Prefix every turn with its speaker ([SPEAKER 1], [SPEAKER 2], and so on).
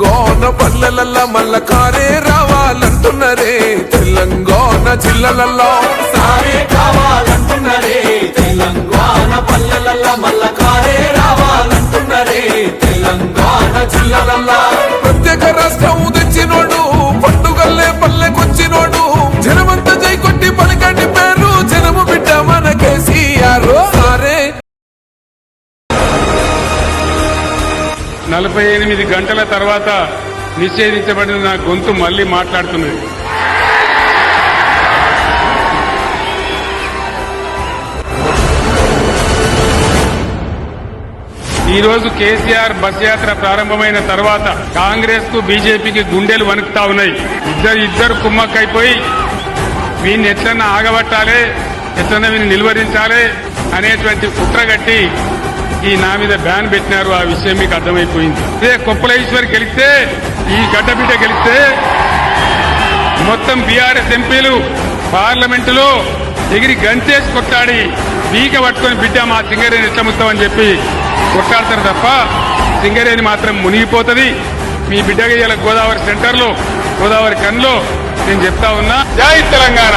[SPEAKER 1] తెలంగాణ పల్లెలల్లా మల్ల కారే రావాలంటున్నరే. తెలంగాణ జిల్లలల్లో
[SPEAKER 2] సారే కావాలంటున్నరే. తెలంగాణ పల్లెలల్లా మల్ల కారే రావాలంటున్నరే. తెలంగాణ జిల్లలల్లా
[SPEAKER 1] ప్రత్యేక రాష్ట్రం
[SPEAKER 3] నలభై ఎనిమిది గంటల తర్వాత నిషేధించబడిన నా గొంతు మళ్ళీ మాట్లాడుతున్నది. ఈరోజు కేసీఆర్ బస్ యాత్ర ప్రారంభమైన తర్వాత కాంగ్రెస్కు బీజేపీకి గుండెలు వణుకుతా ఉన్నాయి. ఇద్దరు ఇద్దరు కుమ్మక్కైపోయి వీడిని ఎట్లన్నా ఆగబట్టాలి ఎట్లన్నా వీని నిలువరించాలి అనేటువంటి కుట్రగట్టి ఈ నా మీద బ్యాన్ పెట్టినారు ఆ విషయం మీకు అర్థమైపోయింది. ఇదే కొప్పలేశ్వర్ గెలిస్తే ఈ గడ్డబిడ్డ గెలిస్తే మొత్తం బీఆర్ఎస్ ఎంపీలు పార్లమెంటులో ఎగిరి గంతేసి కొట్టాడి బీక పట్టుకొని బిడ్డ మా సింగరేణి ఇష్టముస్తామని చెప్పి కొట్టాడతారు తప్ప సింగరేణి మాత్రం మునిగిపోతుంది. మీ బిడ్డగా గోదావరి సెంటర్లో గోదావరి కన్లో నేను చెప్తా ఉన్నా. జై తెలంగాణ!